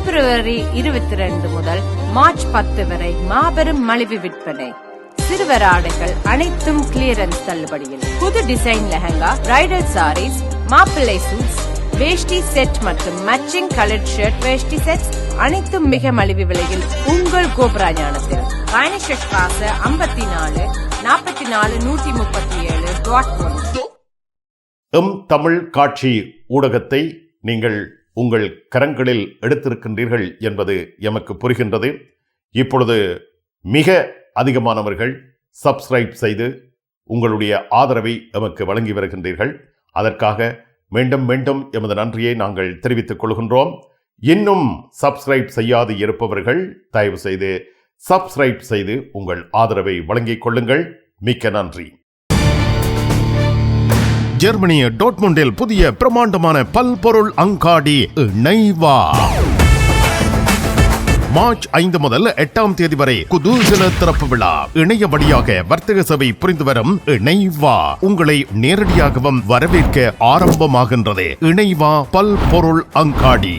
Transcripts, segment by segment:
பிப்ரவரி இருபத்தி ரெண்டு முதல் மார்ச் பத்து வரை மாபெரும் மலிவு விற்பனை. சிறுவர் ஆடைகள் அனைத்தும் கிளியரன்ஸ் தள்ளுபடியில். புது டிசைன் லெஹங்கா பிரைடல் சாரீஸ் மாப்பிள்ளை சூட்ஸ் வேஷ்டி செட் மற்றும் matching colour shirt veshti set அனைத்தும் மிக மலிவு விலையில் உங்கள் கோபுரா ஞானத்தில் காச ஐம்பத்தி நாலு நாற்பத்தி நாலு நூற்றி முப்பத்தி ஏழு எம் தமிழ் காட்சி ஊடகத்தை நீங்கள் உங்கள் கரங்களில் எடுத்திருக்கின்றீர்கள் என்பது எமக்கு புரிகின்றது. இப்பொழுது மிக அதிகமானவர்கள் சப்ஸ்கிரைப் செய்து உங்களுடைய ஆதரவை எமக்கு வழங்கி வருகின்றீர்கள். அதற்காக மீண்டும் மீண்டும் எமது நன்றியை நாங்கள் தெரிவித்துக் கொள்கின்றோம். இன்னும் சப்ஸ்கிரைப் செய்யாது இருப்பவர்கள் தயவு செய்து சப்ஸ்கிரைப் செய்து உங்கள் ஆதரவை வழங்கிக் கொள்ளுங்கள். மிக்க நன்றி. ஜெர்மனிய டோட்முண்டில் புதிய பிரமாண்டமான பல்பொருள் அங்காடி நைவா. மார்ச் ஐந்து முதல் எட்டாம் தேதி வரை குதூசல திறப்பு விழா. இணைய வழியாக வர்த்தக சபை புரிந்து வரும் இணைவா உங்களை நேரடியாகவும் வரவேற்க ஆரம்பமாகின்றது. இணைவா பல்பொருள் அங்காடி.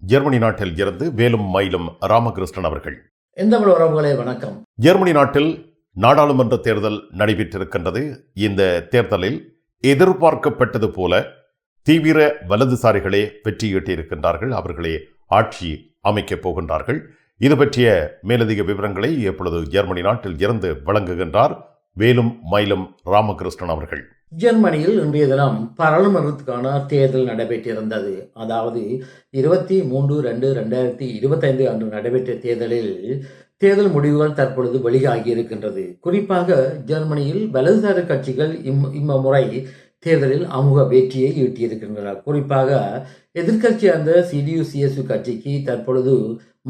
ஜெர்மனி நாட்டில் இருந்து வேலும் மயிலும் ராமகிருஷ்ணன் அவர்கள். எந்த உறவுகளே வணக்கம். ஜெர்மனி நாட்டில் நாடாளுமன்ற தேர்தல் நடைபெற்றிருக்கின்றது. இந்த தேர்தலில் எதிர்பார்க்கப்பட்டது போல தீவிர வலதுசாரிகளே வெற்றியீட்டியிருக்கின்றார்கள் அவர்களே ஆட்சி அமைக்கப் போகின்றார்கள். இது பற்றிய மேலதிக விவரங்களை எப்பொழுது ஜெர்மனி நாட்டில் இருந்து வழங்குகின்றார் வேலும் மயிலும் ராமகிருஷ்ணன் அவர்கள். ஜெர்மனியில் இன்றைய தினம் பாராளுமன்றத்துக்கான தேர்தல் நடைபெற்றிருந்தது. அதாவது இருபத்தி மூன்று ரெண்டு ரெண்டாயிரத்தி இருபத்தைந்து அன்று நடைபெற்ற தேர்தலில் தேர்தல் முடிவுகள் தற்பொழுது வெளியாகி இருக்கின்றது. குறிப்பாக ஜெர்மனியில் வலதுசாரி கட்சிகள் இம் இம்ம முறை தேர்தலில் அமுக வெற்றியை ஈட்டியிருக்கின்றன. குறிப்பாக எதிர்க்கட்சி அந்த சிடியு சிஎஸ்யு கட்சிக்கு தற்பொழுது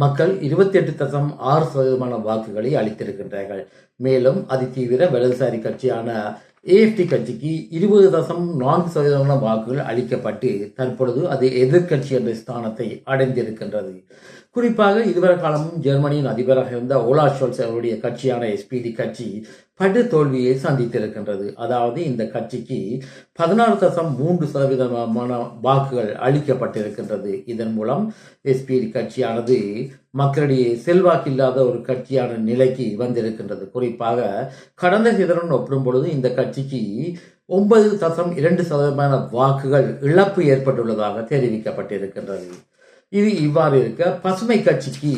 மக்கள் இருபத்தி எட்டு தசம் ஆறு சதவீதமான வாக்குகளை அளித்திருக்கின்றார்கள். மேலும் அதிதீவிர வலதுசாரி கட்சியான ஏஎஃப்டி கட்சிக்கு இருபது தசம் நான்கு சதவீதமான வாக்குகள் அளிக்கப்பட்டு தற்பொழுது அது எதிர்க்கட்சி என்ற ஸ்தானத்தை அடைந்திருக்கின்றது. குறிப்பாக இதுவரை காலமும் ஜெர்மனியின் அதிபராக இருந்த ஓலா ஷோல்ஸ் அவருடைய கட்சியான எஸ்பிடி கட்சி படு தோல்வியை சந்தித்திருக்கின்றது. அதாவது இந்த கட்சிக்கு பதினாறு தசம் மூன்று சதவீதமான வாக்குகள் அளிக்கப்பட்டிருக்கின்றது. இதன் மூலம் எஸ்பி கட்சியானது மக்களிடையே செல்வாக்கில்லாத ஒரு கட்சியான நிலைக்கு வந்திருக்கின்றது. குறிப்பாக கடந்த சிதறன் ஒப்பிடும் பொழுது இந்த கட்சிக்கு ஒன்பது தசம் இரண்டு சதவீதமான வாக்குகள் இழப்பு ஏற்பட்டுள்ளதாக தெரிவிக்கப்பட்டிருக்கின்றது. இது இவ்வாறு இருக்க பசுமை கட்சிக்கு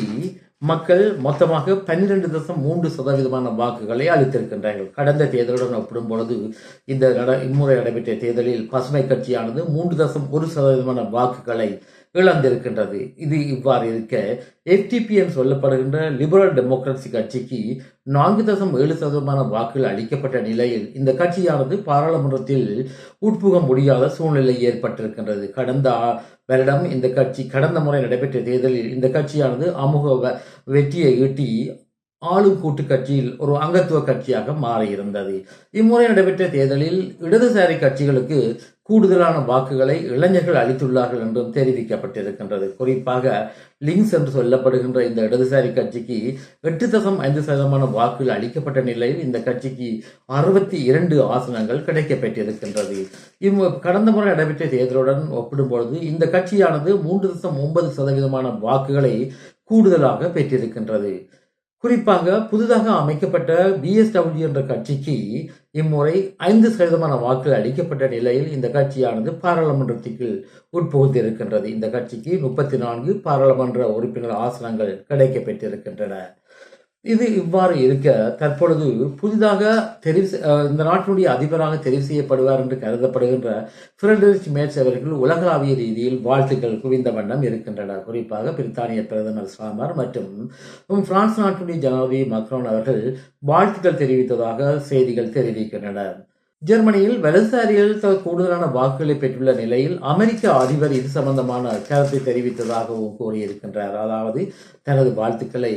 மக்கள் மொத்தமாக பன்னிரண்டு தசம் மூன்று சதவீதமான வாக்குகளை அளித்திருக்கின்றார்கள். கடந்த தேர்தலுடன் ஒப்பிடும் பொழுது இந்த இம்முறை நடைபெற்ற தேர்தலில் பசுமை கட்சியானது மூன்று தசம் ஒரு சதவீதமான வாக்குகளை இழந்திருக்கின்றது. இது இவ்வாறு இருக்க எஃப்டிபி என்று சொல்லப்படுகின்ற லிபரல் டெமோக்ரஸி கட்சிக்கு நான்கு தசம் ஏழு சதவீதமான வாக்குகள் அளிக்கப்பட்ட நிலையில் இந்த கட்சியானது பாராளுமன்றத்தில் உட்புக முடியாத சூழ்நிலை ஏற்பட்டிருக்கின்றது. கடந்த வருடம் இந்த கட்சி கடந்த முறை நடைபெற்ற தேர்தலில் இந்த கட்சியானது அமுக வெற்றியை ஈட்டி ஆளும் கூட்டு கட்சியில் ஒரு அங்கத்துவ கட்சியாக மாறியிருந்தது. இம்முறை நடைபெற்ற தேர்தலில் இடதுசாரி கட்சிகளுக்கு கூடுதலான வாக்குகளை இளைஞர்கள் அளித்துள்ளார்கள் என்றும் தெரிவிக்கப்பட்டிருக்கின்றது. குறிப்பாக லிங்ஸ் என்று சொல்லப்படுகின்ற இந்த இடதுசாரி கட்சிக்கு எட்டு தசம் ஐந்து சதமான வாக்குகள் அளிக்கப்பட்ட நிலையில் இந்த கட்சிக்கு அறுபத்தி இரண்டு ஆசனங்கள் கிடைக்கப்பெற்றிருக்கின்றது. இவ் கடந்த முறை நடைபெற்ற தேர்தலுடன் ஒப்பிடும்பொழுது இந்த கட்சியானது மூன்று தசம் ஒன்பது சதவீதமான வாக்குகளை கூடுதலாக பெற்றிருக்கின்றது. குறிப்பாக புதிதாக அமைக்கப்பட்ட பிஎஸ்டபிள்யூ என்ற கட்சிக்கு இம்முறை ஐந்து சதவீதமான வாக்குகள் அளிக்கப்பட்ட நிலையில் இந்த கட்சியானது பாராளுமன்றத்திற்கு உட்புகுந்திருக்கின்றது. இந்த கட்சிக்கு முப்பத்தி நான்கு பாராளுமன்ற உறுப்பினர் ஆசனங்கள் கிடைக்கப்பெற்றிருக்கின்றன. இது இவ்வாறு இருக்க தற்பொழுது புதிதாக தெரிவு இந்த நாட்டினுடைய அதிபராக தெரிவு செய்யப்படுவார் என்று கருதப்படுகின்ற பிரெடரிச் மேட்ஸ் அவர்கள் உலகளாவிய ரீதியில் வாழ்த்துக்கள் குவிந்த வண்ணம் இருக்கின்றன குறிப்பாக பிரித்தானிய பிரதமர் சாமர் மற்றும் பிரான்ஸ் நாட்டினுடைய ஜனாதிபதி மக்ரோன் அவர்கள் வாழ்த்துக்கள் தெரிவித்ததாக செய்திகள் தெரிவிக்கின்றன. ஜெர்மனியில் வலதுசாரிகள் த- கூடுதலான வாக்குகளை பெற்றுள்ள நிலையில் அமெரிக்க அதிபர் இது சம்பந்தமான கருத்தை தெரிவித்ததாகவும் கூறியிருக்கின்றார். அதாவது தனது வாழ்த்துக்களை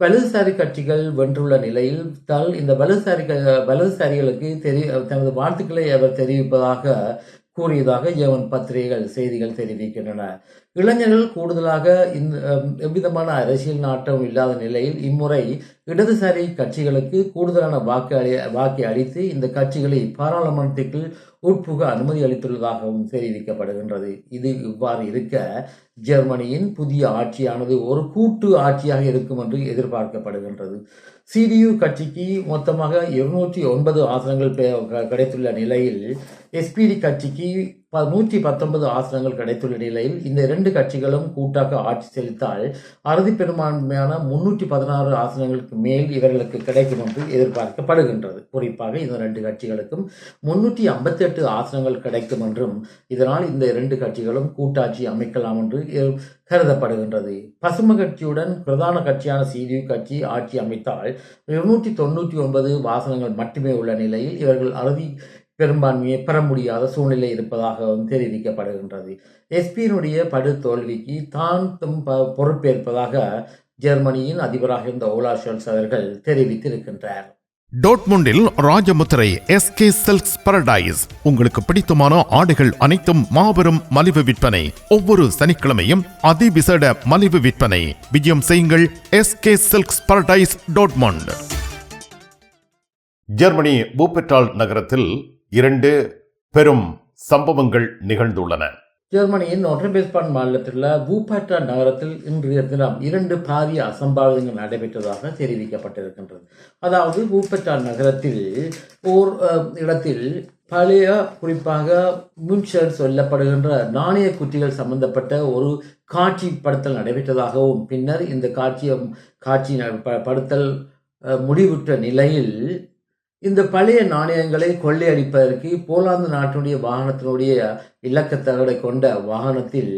வலதுசாரி கட்சிகள் வென்றுள்ள நிலையில் தல் இந்த வலதுசாரி க- வலதுசாரிகளுக்கு தெரி தனது வாழ்த்துக்களை அவர் தெரிவிப்பதாக கூறியதாக ஏவன் பத்திரிகைகள் செய்திகள் தெரிவிக்கின்றன. இளைஞர்கள் கூடுதலாக இந்த எவ்விதமான அரசியல் நாட்டம் இல்லாத நிலையில் இம்முறை இடதுசாரி கட்சிகளுக்கு கூடுதலான வாக்கு அளி வாக்கை அளித்து இந்த கட்சிகளை பாராளுமன்றத்திற்கு உட்புக அனுமதி அளித்துள்ளதாகவும் தெரிவிக்கப்படுகின்றது. இது இவ்வாறு இருக்க ஜெர்மனியின் புதிய ஆட்சியானது ஒரு கூட்டு ஆட்சியாக இருக்கும் என்று எதிர்பார்க்கப்படுகின்றது. சிடியு கட்சிக்கு மொத்தமாக இருநூற்றி ஒன்பது ஆசனங்கள் கிடைத்துள்ள நிலையில் எஸ்பிடி கட்சிக்கு நூற்றி பத்தொன்பது ஆசனங்கள் கிடைத்துள்ள நிலையில் இந்த இரண்டு கட்சிகளும் கூட்டாக ஆட்சி செலுத்தால் அறுதி பெரும்பான்மையான முன்னூற்றி பதினாறு ஆசனங்களுக்கு மேல் இவர்களுக்கு கிடைக்கும் என்று எதிர்பார்க்கப்படுகின்றது. குறிப்பாக இந்த ரெண்டு கட்சிகளுக்கும் முன்னூற்றி ஐம்பத்தி எட்டு ஆசனங்கள் கிடைக்கும் என்றும் இதனால் இந்த இரண்டு கட்சிகளும் கூட்டாட்சி அமைக்கலாம் என்று எ- கருதப்படுகின்றது. பசும கட்சியுடன் பிரதான கட்சியான சிடியு கட்சி ஆட்சி அமைத்தால் இருநூற்றி தொண்ணூற்றி ஒன்பது வாசனங்கள் மட்டுமே உள்ள நிலையில் இவர்கள் அறுதி பெரும்பான்மையை பெற முடியாத சூழ்நிலை இருப்பதாகவும் தெரிவிக்கப்படுகின்றது. எஸ்பியினுடைய படு தோல்விக்கு தான் தம் ப- பொறுப்பேற்பதாக ஜெர்மனியின் அதிபராக இருந்த ஓலா ஷோல்ஸ் அவர்கள் தெரிவித்திருக்கின்றார். டோட்முண்டில் Rajamuthirai S K silks paradise உங்களுக்கு பிடித்தமான ஆடைகள் அனைத்தும் மாபெரும் மலிவு விற்பனை. ஒவ்வொரு சனிக்கிழமையும் அதிவிசேட மலிவு விற்பனை. விஜயம் செய்யுங்கள் SK silks paradise Dortmund. Germany Wuppertal நகரத்தில் இரண்டு பெரும் சம்பவங்கள் நிகழ்ந்துள்ளன. ஜெர்மனியின் ஒன்றபேஸ்பான் மாநிலத்தில் வூபாட்டா நகரத்தில் இன்றைய தினம் இரண்டு பாரிய அசம்பாவிதங்கள் நடைபெற்றதாக தெரிவிக்கப்பட்டிருக்கின்றது. அதாவது வூபட்டா நகரத்தில் ஓர் இடத்தில் பழைய குறிப்பாக முன்ஷர் சொல்லப்படுகின்ற நாணய குற்றிகள் சம்பந்தப்பட்ட ஒரு காட்சிப்படுத்தல் நடைபெற்றதாகவும் பின்னர் இந்த காட்சியம் காட்சி படுத்தல் முடிவுற்ற நிலையில் இந்த பழைய நாணயங்களை கொள்ளையடிப்பதற்கு போலாந்து நாட்டினுடைய வாகனத்தினுடைய இலக்கத்தகடை கொண்ட வாகனத்தில்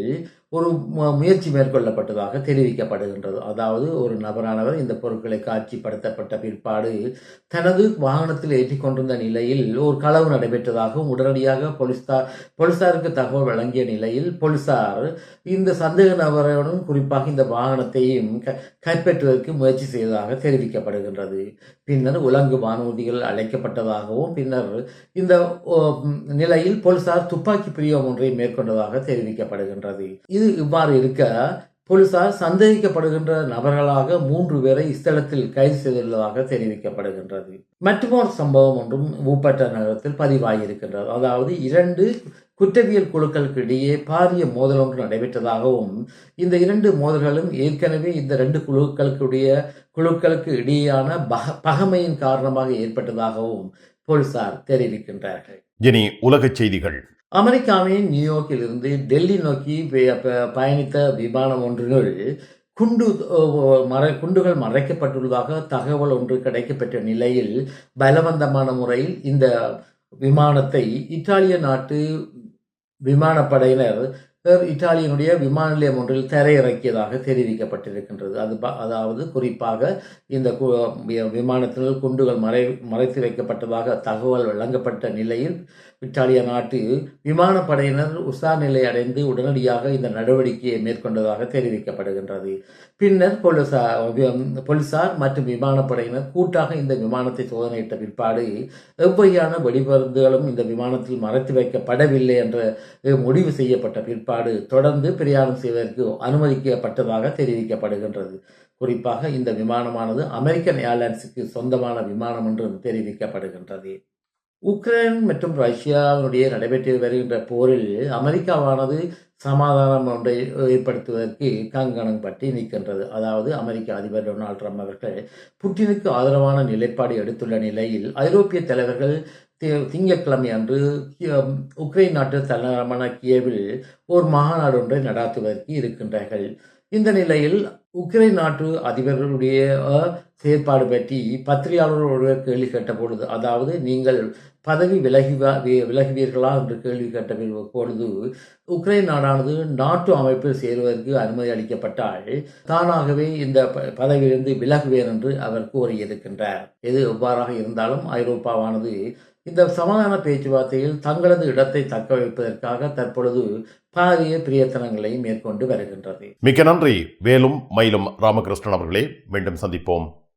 ஒரு முயற்சி மேற்கொள்ளப்பட்டதாக தெரிவிக்கப்படுகின்றது. அதாவது ஒரு நபரானவர் இந்த பொருட்களை காட்சிப்படுத்தப்பட்ட பிற்பாடு தனது வாகனத்தில் ஏற்றிக் கொண்டிருந்த நிலையில் ஒரு களவு நடைபெற்றதாகவும் உடனடியாக போலீஸ்தார் போலீசாருக்கு தகவல் வழங்கிய நிலையில் போலீசார் இந்த சந்தேக நபருடன் குறிப்பாக இந்த வாகனத்தையும் க- கைப்பற்றுவதற்கு முயற்சி செய்ததாக தெரிவிக்கப்படுகின்றது. பின்னர் உலங்கு வானூர்திகள் அழைக்கப்பட்டதாகவும் பின்னர் இந்த ஓ, நிலையில் போலீசார் துப்பாக்கி பிரியம் ஒன்றை மேற்கொண்டதாக தெரிவிக்கப்படுகின்றது. இது இவ்வாறு இருக்க போலீசார் சந்தேகிக்கப்படுகின்ற நபர்களாக மூன்று பேரை இஸ்தலத்தில் கைது செய்துள்ளதாக தெரிவிக்கப்படுகின்றது. மற்றொரு சம்பவம் ஒன்றும் ஊப்பட்ட நகரத்தில் பதிவாகியிருக்கின்றது. அதாவது இரண்டு குற்றவியல் குழுக்களுக்கு இடையே பாரிய மோதல் ஒன்று நடைபெற்றதாகவும் இந்த இரண்டு மோதல்களும் ஏற்கனவே இந்த ரெண்டு குழுக்களுக்குடைய குழுக்களுக்கு இடையேயான பக பகமையின் காரணமாக ஏற்பட்டதாகவும் போலீசார் தெரிவிக்கின்றார்கள். இனி உலகச் செய்திகள். அமெரிக்காவின் நியூயார்க்கில் இருந்து டெல்லி நோக்கி பயணித்த விமானம் ஒன்றினுள் குண்டு மறை குண்டுகள் மறைக்கப்பட்டுள்ளதாக தகவல் ஒன்று கிடைக்கப்பெற்ற நிலையில் பலவந்தமான முறையில் இந்த விமானத்தை இத்தாலிய நாட்டு விமானப்படையினர் இத்தாலியனுடைய விமான நிலையம் ஒன்றில் தரையிறக்கியதாக தெரிவிக்கப்பட்டிருக்கின்றது. அது அதாவது குறிப்பாக இந்த கு- விமானத்தினுள் குண்டுகள் மறை மறைத்து வைக்கப்பட்டதாக தகவல் வழங்கப்பட்ட நிலையில் இத்தாலிய நாட்டு விமானப்படையினர் உஷார் நிலை அடைந்து உடனடியாக இந்த நடவடிக்கையை மேற்கொண்டதாக தெரிவிக்கப்படுகின்றது. பின்னர் போலீசார் போலீசார் மற்றும் விமானப்படையினர் கூட்டாக இந்த விமானத்தை சோதனையிட்ட பிற்பாடு எவ்வையான வெடிமருந்துகளும் இந்த விமானத்தில் மறைத்து வைக்கப்படவில்லை என்ற முடிவு செய்யப்பட்ட பிற்பாடு தொடர்ந்து பிரயாணம் செய்வதற்கு அனுமதிக்கப்பட்டதாக தெரிவிக்கப்படுகின்றது. குறிப்பாக இந்த விமானமானது அமெரிக்கன் ஏர்லைன்ஸுக்கு சொந்தமான விமானம் என்றும் தெரிவிக்கப்படுகின்றது. உக்ரைன் மற்றும் ரஷ்யாவினுடைய நடைபெற்று வருகின்ற போரில் அமெரிக்காவானது சமாதானம் ஒன்றை ஏற்படுத்துவதற்கு கங்கணம் பற்றி நிற்கின்றது. அதாவது அமெரிக்க அதிபர் டொனால்ட் ட்ரம்ப் அவர்கள் புட்டினுக்கு ஆதரவான நிலைப்பாடு எடுத்துள்ள நிலையில் ஐரோப்பிய தலைவர்கள் தி- திங்கட்கிழமை அன்று உக்ரைன் நாட்டு தலைநகரமான கியேவில் ஒரு மாநாடு ஒன்றை நடாத்துவதற்கு இருக்கின்றார்கள். இந்த நிலையில் உக்ரைன் நாட்டு அதிபர்களுடைய செயற்பாடு பற்றி பத்திரிகையாளர் ஒருவர் கேள்வி கேட்ட பொழுது அதாவது நீங்கள் பதவி விலகி விலகுவீர்களா என்று கேள்வி கேட்ட பொழுது உக்ரைன் நாடானது நாட்டு அமைப்பில் சேருவதற்கு அனுமதி அளிக்கப்பட்டால் தானாகவே இந்த ப- பதவியிலிருந்து விலகுவேன் என்று அவர் கூறியிருக்கின்றார். எது எவ்வாறாக இருந்தாலும் ஐரோப்பாவானது இந்த சமாதான பேச்சுவார்த்தையில் தங்களது இடத்தை தக்க வைப்பதற்காக தற்பொழுது பாரிய பிரயத்தனங்களை மேற்கொண்டு வருகின்றது. மிக்க நன்றி. வேலும் மயிலும் ராமகிருஷ்ணன் அவர்களே மீண்டும் சந்திப்போம்.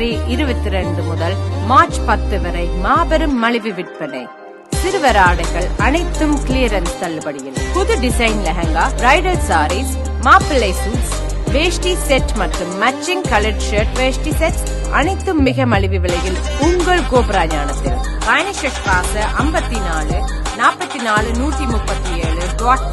பிப்ரவரி இருபத்தி ரெண்டு முதல் மார்ச் பத்து வரை மாபெரும் மலிவு விற்பனை. சிறுவர் ஆடைகள் அனைத்தும் கிளியரன்ஸ் தள்ளுபடியில். புது டிசைன் லெஹங்கா பிரைடல் சாரீஸ் மாப்பிள்ளை சூட்ஸ் வேஷ்டி செட் மற்றும் matching colour shirt veshti set அனைத்தும் மிக மலிவு விலையில் உங்கள் கோபுரா ஞானத்தில் பயணிஷ் பயணிஷ ஐம்பத்தி நாலு நாற்பத்தி நாலு நூற்றி முப்பத்தி ஏழு டாட்